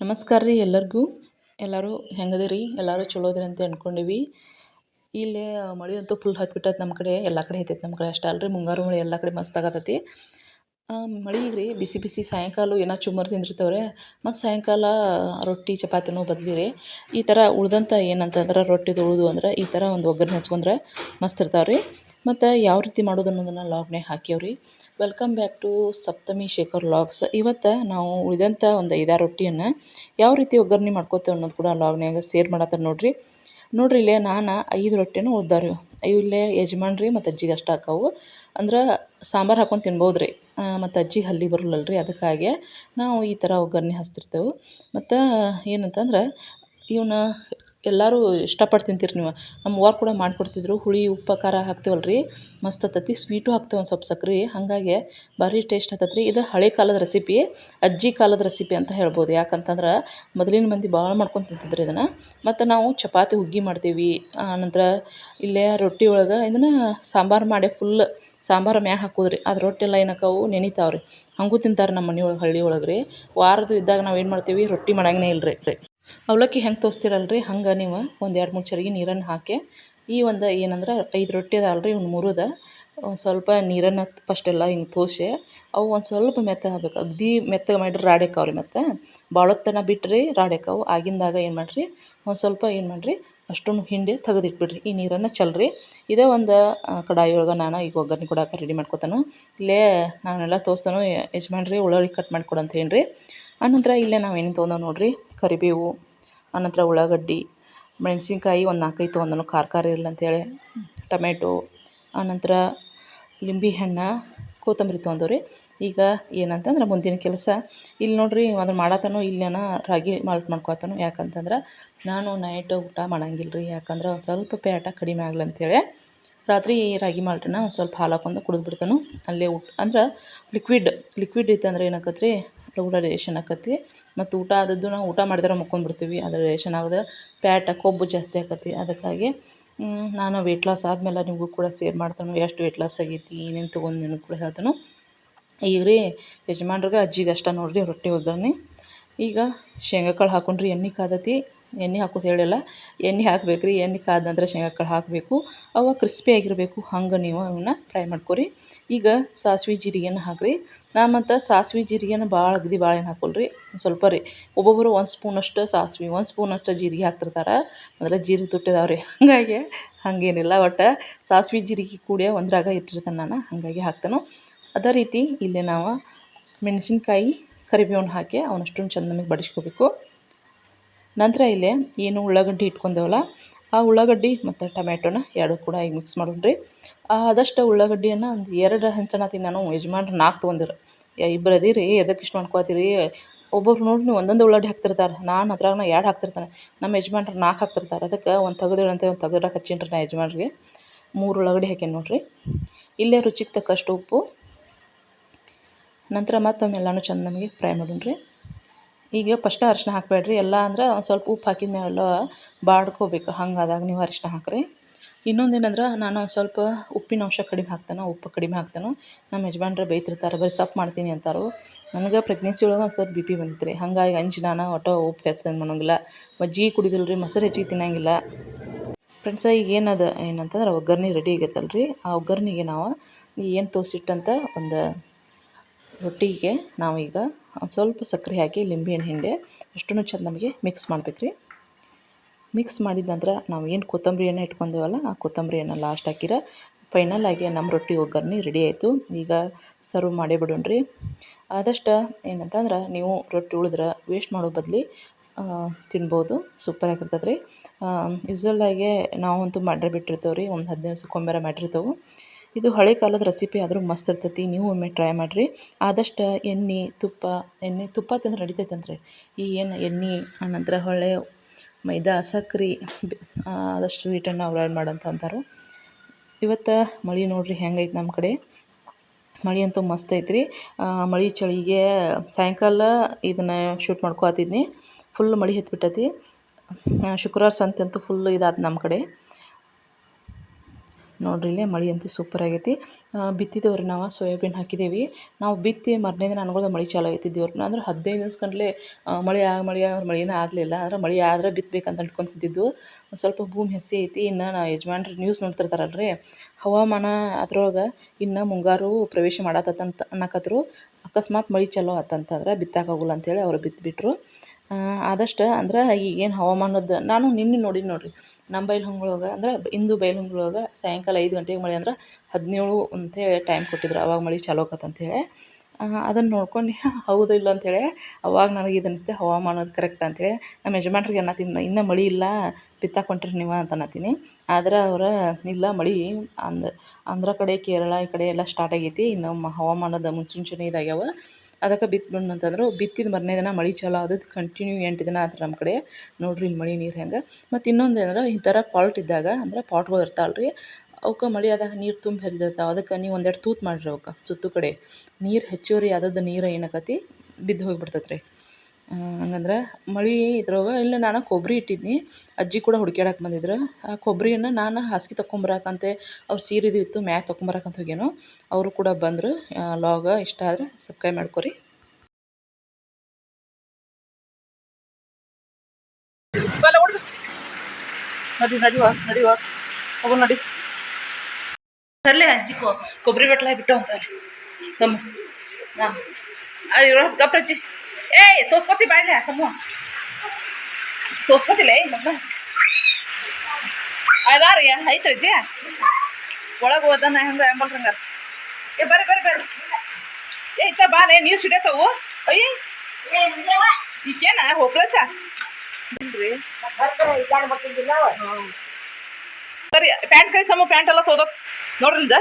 ನಮಸ್ಕಾರ ರೀ ಎಲ್ಲರಿಗೂ. ಎಲ್ಲರೂ ಹೆಂಗದಿರಿ? ಎಲ್ಲರೂ ಚಲೋ ಅದಿರಿ ಅಂತ ಅಂದ್ಕೊಂಡಿವಿ ಇಲ್ಲಿ ಮಳೆ ಅಂತೂ ಫುಲ್ ಹತ್ಬಿಟ್ಟೈತೆ ನಮ್ಮ ಕಡೆ. ಎಲ್ಲ ಕಡೆ ಹತ್ತೈತೆ ನಮ್ಮ ಕಡೆ ಅಷ್ಟೇ ಅಲ್ರಿ. ಮುಂಗಾರು ಮಳೆ ಎಲ್ಲ ಕಡೆ ಮಸ್ತ್ ಮಳೆ ಈಗ ರೀ ಬಿಸಿ ಬಿಸಿ ಸಾಯಂಕಾಲ ಏನೋ ಚುಮ್ಮರ್ ತಿಂದಿರ್ತವ್ರೆ. ಮತ್ತು ಸಾಯಂಕಾಲ ರೊಟ್ಟಿ, ಚಪಾತಿನೂ ಬದ್ಲಿರಿ. ಈ ಥರ ಉಳ್ದಂಥ ಏನಂತಂದ್ರೆ ರೊಟ್ಟಿದು ಉಳಿದು ಅಂದ್ರೆ ಈ ಥರ ಒಂದು ಒಗ್ಗರಣೆ ಹಚ್ಕೊಂಡ್ರೆ ಮಸ್ತ್ ಇರ್ತಾವ್ರಿ. ಮತ್ತು ಯಾವ ರೀತಿ ಮಾಡೋದು ಅನ್ನೋದನ್ನು ಲಾಗ್ನೇ ಹಾಕ್ಯಾವ್ರಿ. Welcome back to Saptami Shekhar logs ಇವತ್ತು ನಾವು ಉಳಿದಂಥ ಒಂದು ಐದಾರು ರೊಟ್ಟಿಯನ್ನು ಯಾವ ರೀತಿ ಒಗ್ಗರಣೆ ಮಾಡ್ಕೋತೇವೆ ಅನ್ನೋದು ಕೂಡ ಲಾಗ್ನ್ಯಾಗ ಸೇರ್ ಮಾಡತ್ತಾರ ನೋಡ್ರಿ. ನೋಡ್ರಿ, ಇಲ್ಲೇ ನಾನು ಐದು ರೊಟ್ಟಿನೂ ಉಳ್ದಾವ್ರಿ. ಇವು ಇಲ್ಲೇ ಯಜಮಾನ್ರಿ ಮತ್ತು ಅಜ್ಜಿಗೆ ಅಷ್ಟು ಹಾಕವು. ಅಂದ್ರೆ ಸಾಂಬಾರು ಹಾಕೊಂಡು ತಿನ್ಬೋದು ರೀ ಮತ್ತು ಅಜ್ಜಿ ಹಲ್ಲಿ ಬರಲ್ಲಲ್ರಿ, ಅದಕ್ಕಾಗಿ ನಾವು ಈ ಥರ ಒಗ್ಗರಣೆ ಹಚ್ತಿರ್ತೇವೆ. ಮತ್ತು ಏನಂತಂದ್ರೆ ಇವನ್ನ ಎಲ್ಲರೂ ಇಷ್ಟಪಟ್ಟು ತಿಂತೀರಿ ನೀವು. ನಮ್ಮ ಅವ್ವಾರು ಕೂಡ ಮಾಡಿಕೊಡ್ತಿದ್ರು. ಹುಳಿ, ಉಪ್ಪು, ಖಾರ ಹಾಕ್ತೇವಲ್ಲ ರೀ ಮಸ್ತ್ ಆತತಿ. ಸ್ವೀಟು ಹಾಕ್ತೇವೆ ಒಂದು ಸ್ವಲ್ಪ ಸಕ್ರೆ. ಹಾಗಾಗಿ ಭಾರಿ ಟೇಸ್ಟ್ ರೀ ಇದು ಹಳೆ ಕಾಲದ ರೆಸಿಪಿ, ಅಜ್ಜಿ ಕಾಲದ ರೆಸಿಪಿ ಅಂತ ಹೇಳ್ಬೋದು. ಯಾಕಂತಂದ್ರೆ ಮೊದಲಿನ ಮಂದಿ ಭಾಳ ಮಾಡ್ಕೊಂಡು ತಿಂತಿದ್ರು ಇದನ್ನು. ಮತ್ತು ನಾವು ಚಪಾತಿ, ಹುಗ್ಗಿ ಮಾಡ್ತೀವಿ. ಆನಂತರ ಇಲ್ಲೇ ರೊಟ್ಟಿ ಒಳಗೆ ಇದನ್ನು ಸಾಂಬಾರು ಮಾಡಿ ಫುಲ್ ಸಾಂಬಾರು ಮ್ಯಾಗ ಹಾಕೋದು ರೀ ಅದು ರೊಟ್ಟಿ ಎಲ್ಲ ಏನಕ್ಕಾವು ನೆನಿತಾವೆ ರೀ ಹಾಗೂ ತಿಂತಾರೆ ನಮ್ಮ ಮನೆ ಒಳಗೆ ಹಳ್ಳಿ ಒಳಗೆ ರೀ ವಾರದ ಇದ್ದಾಗ ನಾವು ಏನು ಮಾಡ್ತೀವಿ? ರೊಟ್ಟಿ ಮಾಡಂಗೇ ರೀ ಅವಲಕ್ಕಿ ಹೆಂಗೆ ತೋರಿಸ್ತೀರಲ್ಲ ರೀ ಹಂಗೆ ನೀವು ಒಂದು ಎರಡು ಮೂರು ಚರಿಗೆ ನೀರನ್ನು ಹಾಕಿ, ಈ ಒಂದು ಏನಂದ್ರೆ ಐದು ರೊಟ್ಟಿ ಅದಾವಲ್ಲ ರೀ ಇವ್ನ ಮುರಿದ. ಒಂದು ಸ್ವಲ್ಪ ನೀರನ್ನು ಫಸ್ಟ್ ಎಲ್ಲ ಹಿಂಗೆ ತೋಸಿ, ಅವು ಒಂದು ಸ್ವಲ್ಪ ಮೆತ್ತಗೆ ಆಗ್ಬೇಕು ಅಗ್ದಿ ಮೆತ್ತಗೆ ಮಾಡಿರಿ ರಾಡ್ಯಕ್ಕವು ರೀ ಮತ್ತು. ಭಾಳ ಹೊತ್ತನ ಬಿಟ್ಟರೆ ರಾಡ್ಯಕ್ಕವು ಆಗಿಂದಾಗ ಏನು ಮಾಡಿರಿ? ಒಂದು ಸ್ವಲ್ಪ ಏನು ಮಾಡಿರಿ? ಅಷ್ಟೊಂದು ಹಿಂಡಿ ತೆಗೆದಿಟ್ಬಿಡ್ರಿ. ಈ ನೀರನ್ನು ಚಲ್ರಿ. ಇದೇ ಒಂದು ಕಡಾಯಿ ಒಳಗೆ ನಾನು ಈಗ ಒಗ್ಗರಣೆ ಕೊಡಕ್ಕೆ ರೆಡಿ ಮಾಡ್ಕೊತಾನು. ಇಲ್ಲೇ ನಾನೆಲ್ಲ ತೋರಿಸ್ತಾನು ಯಜಮಾನ್ರಿ ಉಳ್ಳಾಗಡ್ಡಿ ಕಟ್ ಮಾಡಿಕೊಡು ಅಂತ ಆನಂತರ ಇಲ್ಲೇ ನಾವು ಏನೇನು ತೊಗೊಂಡಾವ ನೋಡಿರಿ? ಕರಿಬೇವು, ಆನಂತರ ಉಳ್ಳಾಗಡ್ಡಿ, ಮೆಣಸಿನ್ಕಾಯಿ ಒಂದು ನಾಲ್ಕೈದು ತೊಗೊಂಡನು ಖಾರ ಖಾರ ಇರಲಿ ಅಂತೇಳಿ ಟೊಮೆಟೊ ಆನಂತರ ಲಿಂಬೆ ಹಣ್ಣು, ಕೊತ್ತಂಬರಿ ತೊಗೊಂಡವ್ರಿ. ಈಗ ಏನಂತಂದ್ರೆ ಮುಂದಿನ ಕೆಲಸ, ಇಲ್ಲಿ ನೋಡಿರಿ ಅದನ್ನು ಮಾಡತ್ತನು ಇಲ್ಲೇನ ರಾಗಿ ಮಾಲ್ಟ್ ಮಾಡ್ಕೊತಾನು. ಯಾಕಂತಂದ್ರೆ ನಾನು ನೈಟ್ ಊಟ ಮಾಡಂಗಿಲ್ಲ ರೀ ಯಾಕಂದ್ರೆ ಒಂದು ಸ್ವಲ್ಪ ಪ್ಯಾಟ ಕಡಿಮೆ ಆಗಲಿ ಅಂತೇಳಿ ರಾತ್ರಿ ರಾಗಿ ಮಾಲ್ಟನ್ನ ಒಂದು ಸ್ವಲ್ಪ ಹಾಲು ಹಾಕೊಂಡು ಕುಡಿದು ಬಿಡ್ತಾನು ಅಲ್ಲೇ ಊಟ ಅಂದ್ರೆ ಲಿಕ್ವಿಡ್ ಲಿಕ್ವಿಡ್ ಇತ್ತಂದ್ರೆ ಏನಾಕತ್ತೆ ರೀ ಲಘು ರೇಷನ್ ಆಕತಿ. ಮತ್ತು ಊಟ ಆದದ್ದು ನಾವು ಊಟ ಮಾಡಿದ್ರೆ ಮುಕ್ಕೊಂಡ್ಬಿಡ್ತೀವಿ. ಅದು ರೇಷನ್ ಆಗದ ಪ್ಯಾಟ, ಕೊಬ್ಬು ಜಾಸ್ತಿ ಆಕತಿ. ಅದಕ್ಕಾಗಿ ನಾನು ವೆಯ್ಟ್ ಲಾಸ್ ಆದಮೇಲೆ ನಿಮಗೂ ಕೂಡ ಸೇರ್ ಮಾಡ್ತಾನೆ. ಎಷ್ಟು ವೆಯ್ಟ್ ಲಾಸ್ ಆಗೈತಿ, ಏನೇನು ತೊಗೊಂಡು ಕೂಡ ಹೇಳ್ತಾನು. ಈಗ ರೀ, ಯಜಮಾನ್ರಿಗೆ ಅಜ್ಜಿಗೆ ಅಷ್ಟೇ ನೋಡಿರಿ, ರೊಟ್ಟಿ ಒಗ್ಗರಣೆ. ಈಗ ಶೇಂಗಾಕಾಳು ಹಾಕೊಂಡ್ರಿ, ಎಣ್ಣೆ ಕಾದತಿ. ಎಣ್ಣೆ ಹಾಕೋದು ಹೇಳಿಲ್ಲ. ಎಣ್ಣೆ ಹಾಕ್ಬೇಕು ರೀ. ಎಣ್ಣೆ ಕಾದ ನಂತರ ಶೇಂಗಾ ಕಾಳು ಹಾಕಬೇಕು. ಅವು ಕ್ರಿಸ್ಪಿ ಆಗಿರಬೇಕು. ಹಂಗೆ ನೀವು ಅವನ್ನ ಫ್ರೈ ಮಾಡ್ಕೊರಿ. ಈಗ ಸಾಸಿವೆ ಜೀರಿಗೆನ ಹಾಕಿರಿ. ನಾ ಮತ್ತು ಸಾಸ್ವೆ ಜೀರಿಗೆನ ಭಾಳ ಅಗದಿ ಭಾಳ ಏನು ಹಾಕೋಲ್ರಿ ಸ್ವಲ್ಪ ರೀ. ಒಬ್ಬೊಬ್ಬರು ಒಂದು ಸ್ಪೂನಷ್ಟು ಸಾಸಿವೆ, ಒಂದು ಸ್ಪೂನಷ್ಟು ಜೀರಿಗೆ ಹಾಕ್ತಿರ್ತಾರೆ. ಅಂದರೆ ಜೀರಿಗೆ ತುಟ್ಟಿದಾವೆ ರೀ ಹಾಗಾಗಿ ಹಾಗೇನಿಲ್ಲ. ಒಟ್ಟು ಸಾಸಿವೆ ಜೀರಿಗೆ ಕೂಡ ಒಂದ್ರಾಗ ಇಟ್ಟಿರ್ತಾನೆ ನಾನು. ಹಾಗಾಗಿ ಹಾಕ್ತಾನು. ಅದೇ ರೀತಿ ಇಲ್ಲಿ ನಾವು ಮೆಣಸಿನ್ಕಾಯಿ ಕರಿಬೇವನ್ನ ಹಾಕಿ ಅವನಷ್ಟೊಂದು ಚೆಂದ ನಮಗೆ ಬಡಿಸ್ಕೋಬೇಕು. ನಂತರ ಇಲ್ಲಿ ಏನು ಉಳ್ಳಾಗಡ್ಡಿ ಇಟ್ಕೊಂಡೇವಲ್ಲ, ಆ ಉಳ್ಳಾಗಡ್ಡಿ ಮತ್ತು ಟೊಮ್ಯಾಟೋನ ಎರಡು ಕೂಡ ಈಗ ಮಿಕ್ಸ್ ಮಾಡೋಣ್ರಿ. ಆದಷ್ಟು ಉಳ್ಳಾಗಡ್ಡಿಯನ್ನು ಒಂದು ಎರಡು ಹಂಚಣತಿ ನಾನು ಯಜಮಾನ್ರು ನಾಲ್ಕು ತೊಗೊಂಡಿರು ಇಬ್ಬರು ಅದೀರಿ ಎದಕ್ಕೆ ಇಷ್ಟು ಮಾಡ್ಕೊತೀರಿ? ಒಬ್ಬೊಬ್ರು ನೋಡಿ ಒಂದೊಂದು ಉಳ್ಳಾಗಡ್ಡಿ ಹಾಕ್ತಿರ್ತಾರೆ, ನಾನು ಅದ್ರಾಗ ಎರಡು ಹಾಕ್ತಿರ್ತಾನೆ. ನಮ್ಮ ಯಜಮಾನ್ರು ನಾಲ್ಕು ಹಾಕ್ತಿರ್ತಾರೆ, ಅದಕ್ಕೆ ಒಂದು ತೆಗ್ದಿಡಂತೆ ಒಂದು ತೆಗ್ದ್ರಾಗ ಹಚ್ಚಿನ್ರಿ ನಾ ಯಜಮಾನ್ರಿಗೆ. ಮೂರು ಉಳ್ಳಾಗಡ್ಡಿ ಹಾಕೇನಿ ನೋಡಿರಿ. ಇಲ್ಲೇ ರುಚಿಗೆ ತಕ್ಕಷ್ಟು ಉಪ್ಪು. ನಂತರ ಮತ್ತೊಮ್ಮೆ ಎಲ್ಲನೂ ಚೆಂದ ನಮಗೆ ಫ್ರೈ ಮಾಡೋಣ್ರಿ. ಈಗ ಫಸ್ಟ್ ಅರಿಶಿನ ಹಾಕಬೇಡ್ರಿ. ಎಲ್ಲ ಅಂದ್ರೆ ಒಂದು ಸ್ವಲ್ಪ ಉಪ್ಪು ಹಾಕಿದ ಮೇಲೆ ಬಾಡ್ಕೋಬೇಕು. ಹಂಗಾದಾಗ ನೀವು ಅರಿಶಿಣ ಹಾಕಿರಿ. ಇನ್ನೊಂದು ಏನಂದ್ರೆ ನಾನು ಸ್ವಲ್ಪ ಉಪ್ಪಿನ ಅಂಶ ಕಡಿಮೆ ಹಾಕ್ತಾನೆ, ಉಪ್ಪು ಕಡಿಮೆ ಹಾಕ್ತಾನೆ ನಮ್ಮ ಯಜಮಾನ್ರು ಬೈತಿರ್ತಾರೆ ಬರೀ ಸಪ್ ಮಾಡ್ತೀನಿ ಅಂತಾರು. ನನಗೆ ಪ್ರೆಗ್ನೆನ್ಸಿ ಒಳಗೆ ಒಂದು ಸ್ವಲ್ಪ ಬಿ ಪಿ ಬಂದಿತ್ತು ರೀ ಹಾಗಾಗಿ ಅಂಜಿ ನಾನು ಒಟ್ಟು ಉಪ್ಪು ಹೆಸರು ಮಾಡೋಂಗಿಲ್ಲ. ಮಜ್ಜಿ ಕುಡಿದಿಲ್ಲ ರೀ ಮೊಸರು ಹೆಚ್ಚಿಗೆ ತಿನ್ನಂಗಿಲ್ಲ. ಫ್ರೆಂಡ್ಸ ಈಗ ಏನದ, ಏನಂತಂದ್ರೆ ಒಗ್ಗರ್ಣೆ ರೆಡಿ ಆಗೈತಲ್ಲ ರೀ ಆ ಒಗ್ಗರ್ಣೆಗೆ ನಾವು ಏನು ತೋರಿಸಿಟ್ಟಂತ ಒಂದು ರೊಟ್ಟಿಗೆ ನಾವೀಗ ಸ್ವಲ್ಪ ಸಕ್ಕರೆ ಹಾಕಿ ಲಿಂಬೆಹಣ್ಣು ಹಿಂಡಿ ಅಷ್ಟೂ ಚೆಂದ ನಮಗೆ ಮಿಕ್ಸ್ ಮಾಡ್ಬೇಕು ರೀ. ಮಿಕ್ಸ್ ಮಾಡಿದ ನಂತರ ನಾವು ಏನು ಕೊತ್ತಂಬರಿ ಎಣ್ಣೆ ಇಟ್ಕೊಂಡೇವಲ್ಲ, ಆ ಕೊತ್ತಂಬರಿ ಎಣ್ಣೆ ಲಾಸ್ಟ್ ಹಾಕಿರ ಫೈನಲ್ ಆಗಿ ನಮ್ಮ ರೊಟ್ಟಿ ಒಗ್ಗರಣೆ ರೆಡಿ ಆಯಿತು. ಈಗ ಸರ್ವ್ ಮಾಡೇ ಬಿಡೋಣ್ರಿ ಆದಷ್ಟು ಏನಂತಂದ್ರೆ ನೀವು ರೊಟ್ಟಿ ಉಳಿದ್ರೆ ವೇಸ್ಟ್ ಮಾಡೋ ಬದಲಿ ತಿನ್ಬೋದು ಸೂಪರ್ ಆಗಿರ್ತದೆ ರೀ. ಯೂಸ್ವಲ್ಲಾಗೆ ನಾವಂತೂ ಮಾಡೇ ಬಿಟ್ಟಿರ್ತೇವೆ ರೀ ಒಂದು ಹದಿನೈದು ದಿವ್ಸಕ್ಕೊಮ್ಮೆರ ಮಾಡಿರ್ತೇವೆ. ಇದು ಹಳೆ ಕಾಲದ ರೆಸಿಪಿ ಆದರೂ ಮಸ್ತ್ ಇರ್ತೈತಿ. ನೀವು ಒಮ್ಮೆ ಟ್ರೈ ಮಾಡಿರಿ. ಆದಷ್ಟು ಎಣ್ಣೆ, ತುಪ್ಪ ಎಣ್ಣೆ, ತುಪ್ಪ ತಿಂದ್ರೆ ನಡಿತೈತಂತ್ರಿ ಈ ಏನು ಎಣ್ಣೆ ಆನಂತರ ಹೊಳೆ, ಮೈದಾ, ಸಕ್ರೆ ಆದಷ್ಟು ಸ್ವೀಟನ್ನು ಅವಾಯ್ಡ್ ಮಾಡಂತ ಅಂತಾರೆ. ಇವತ್ತು ಮಳೆ ನೋಡಿರಿ ಹೆಂಗೈತೆ ನಮ್ಮ ಕಡೆ. ಮಳೆ ಅಂತೂ ಮಸ್ತ್ ರೀ ಮಳೆ ಚಳಿಗೆ ಸಾಯಂಕಾಲ ಇದನ್ನು ಶೂಟ್ ಮಾಡ್ಕೊತಿದ್ನಿ. ಫುಲ್ ಮಳೆ ಹತ್ಬಿಟ್ಟತಿ. ಶುಕ್ರವಾರ ಸಂತೆ ಅಂತೂ ಫುಲ್ ಇದಾದ ನಮ್ಮ ಕಡೆ. ನೋಡ್ರಿ ಇಲ್ಲೇ ಮಳೆ ಅಂತೂ ಸೂಪರ್ ಆಗೈತಿ. ಬಿತ್ತಿದೇವ್ರಿ ನಾವು ಸೋಯಾಬೀನ್ ಹಾಕಿದ್ದೀವಿ ನಾವು ಬಿತ್ತಿ ಮರನೇ ದಿನ ಅನ್ಕೊಳ್ಳೋದು ಮಳೆ ಚಾಲು ಆಗೈತಿ ದೇವ್ರನ್ನ ಅಂದ್ರೆ ಹದಿನೈದು ದಿವ್ಸ ಗಂಟ್ಲೆ ಮಳೆ ಆಗ ಮಳೆ ಆಗ, ಮಳೆನೇ ಆಗಲಿಲ್ಲ. ಅಂದ್ರೆ ಮಳೆ ಆದ್ರೆ ಬಿತ್ತಬೇಕಂತ ಅಂತ ಕುಂತಿದ್ದು. ಸ್ವಲ್ಪ ಭೂಮಿ ಹಸಿ ಐತಿ. ಇನ್ನು ನಾ ಯಜಮಾನ್ರು ನ್ಯೂಸ್ ನೋಡ್ತಿರ್ತಾರಲ್ರಿ. ಹವಾಮಾನ ಅದ್ರೊಳಗೆ ಇನ್ನು ಮುಂಗಾರು ಪ್ರವೇಶ ಮಾಡತ್ತಂತ ಅನ್ನಕತ್ರು. ಅಕಸ್ಮಾತ್ ಮಳೆ ಚಲೋ ಆತಂತಂದ್ರೆ ಬಿತ್ತಾಕಾಗಲ್ಲ ಅಂಥೇಳಿ ಅವ್ರು ಬಿತ್ಬಿಟ್ರು. ಆದಷ್ಟು ಅಂದ್ರೆ ಈಗೇನು ಹವಾಮಾನದ, ನಾನು ನಿನ್ನೆ ನೋಡೀನಿ ನೋಡಿರಿ ನಮ್ಮ ಬೈಲಹೊಂಗಲೊಳಗೆ ಅಂದ್ರೆ ಇಂದು ಬೈಲಹೊಂಗಲೊಳಗೆ ಸಾಯಂಕಾಲ ಐದು ಗಂಟೆಗೆ ಮಳೆ ಅಂದ್ರೆ ಹದಿನೇಳು ಅಂತೇಳಿ ಟೈಮ್ ಕೊಟ್ಟಿದ್ರು, ಅವಾಗ ಮಳೆ ಚಾಲೂ ಆಕತ್ತಂತೇಳಿ ಅದನ್ನು ನೋಡ್ಕೊಂಡು, ಹೌದು ಇಲ್ಲ ಅಂತೇಳಿ ಅವಾಗ ನನಗೆ ಇದು ಅನ್ಸ್ತದೆ ಹವಾಮಾನದ ಕರೆಕ್ಟ್ ಅಂತೇಳಿ ನಮ್ಮ ಯಜಮಾನ್ರಿಗೆ ಅನ್ನತ್ತೀನಿ ಇನ್ನೂ ಮಳೆ ಇಲ್ಲ ಬಿತ್ತಾಕೆ ಹೊಂಟ್ರಿ ನೀವು ಅಂತ ಅನ್ನತ್ತೀನಿ ಆದ್ರೆ ಅವ್ರು, ಇಲ್ಲ ಮಳೆ ಅಂದ್, ಆಂಧ್ರ ಕಡೆ, ಕೇರಳ ಈ ಕಡೆ ಎಲ್ಲ ಸ್ಟಾರ್ಟ್ ಆಗೈತಿ, ಇನ್ನು ಹವಾಮಾನದ ಮುನ್ಸೂಚನೆ ಇದಾಗ್ಯಾವ ಅದಕ್ಕೆ ಬಿತ್ಬಿಡೋಣ ಅಂತಂದ್ರೆ. ಬಿತ್ತಿದ ಮರನೇ ದಿನ ಮಳೆ ಚಲೋ ಆದದ್ದು ಕಂಟಿನ್ಯೂ ಎಂಟು ದಿನ ಆತು ನಮ್ಮ ಕಡೆ. ನೋಡ್ರಿ ಇಲ್ಲಿ ಮಳೆ ನೀರು ಹೆಂಗೆ. ಮತ್ತು ಇನ್ನೊಂದು ಏನಂದ್ರೆ, ಈ ಥರ ಪಾಲ್ಟ್ ಇದ್ದಾಗ ಅಂದ್ರೆ ಪಾಟ್ಗಳು ಇರ್ತಾವಲ್ಲ ರೀ ಅವಕ್ಕೆ ಮಳೆ ಆದಾಗ ನೀರು ತುಂಬಿ ಹರಿದಿರ್ತಾವೆ. ಅದಕ್ಕೆ ನೀವು ಒಂದೆರಡು ತೂತು ಮಾಡಿರಿ ಅವಕ್ಕೆ ಸುತ್ತು ಕಡೆ. ನೀರು ಹೆಚ್ಚುವರಿ ಆದದ್ದು ನೀರು ಏನಾಕತಿ? ಬಿದ್ದು ಹೋಗಿಬಿಡ್ತೈತೆ ರೀ ಹಂಗಂದ್ರೆ ಮಳೆ ಇದ್ರೊಳಗೆ, ಇಲ್ಲ ನಾನು ಕೊಬ್ಬರಿ ಇಟ್ಟಿದ್ನಿ, ಅಜ್ಜಿ ಕೂಡ ಹುಡ್ಕ್ಯಾಡಕ್ಕೆ ಬಂದಿದ್ರು. ಆ ಕೊಬ್ಬರಿಯನ್ನ ನಾನು ಹಾಸಿಗೆ ತೊಗೊಂಬರಾಕಂತೆ ಅವ್ರು ಸೀರೆದು ಇತ್ತು, ಮ್ಯಾಗ ತೊಗೊಂಬರಾಕಂತ ಹೋಗ್ಯಾನು. ಅವರು ಕೂಡ ಬಂದರು. ಲಾಗ ಇಷ್ಟ ಆದರೆ ಸಬ್ಸ್ಕ್ರೈಬ್ ಮಾಡ್ಕೊರಿ. ನಡಿ ಅಲ್ಲೇ ಅಜ್ಜಿ ಕೊಬ್ಬರಿ ಬೆಟ್ಲ ಬಿಟ್ಟು ಅಂತ ಅಜ್ಜಿ ಹಾಂ ಅಯ್ಯೋ ಗಪ್ರಜ್ಜಿ ಏಯ್ ತೋರ್ಸ್ಕೊತಿ ಬಾಯ್ಲೆ ಸಮ್ಮ ತೋರ್ಸ್ಕೊತಿಲ್ಲ ಏ ಮಗ ಅದಾರಿ ಐತ್ರಿ ಅಜ್ಜಿ ಒಳಗೆ ಹೋದನ ಹೆಂಗೆ ಎಂಬಲ್ ಹಂಗಾರ ಏ ಬರ್ರಿ ಬರ್ರಿ ಬರ್ರಿ ಏ ಇತ್ತ ಬಾಲೆ ನೀರು ಸಿಡತ್ತವು ಅಯ್ಯ ಈಗೇನ ಹೋಗ್ಲಸ ಇಲ್ರಿ ಸರಿ ಪ್ಯಾಂಟ್ ಕೈ ಸಮ ಪ್ಯಾಂಟ್ ಎಲ್ಲ ತೋದಕ್ ನೋಡ್ರಿ ಇಲ್ದ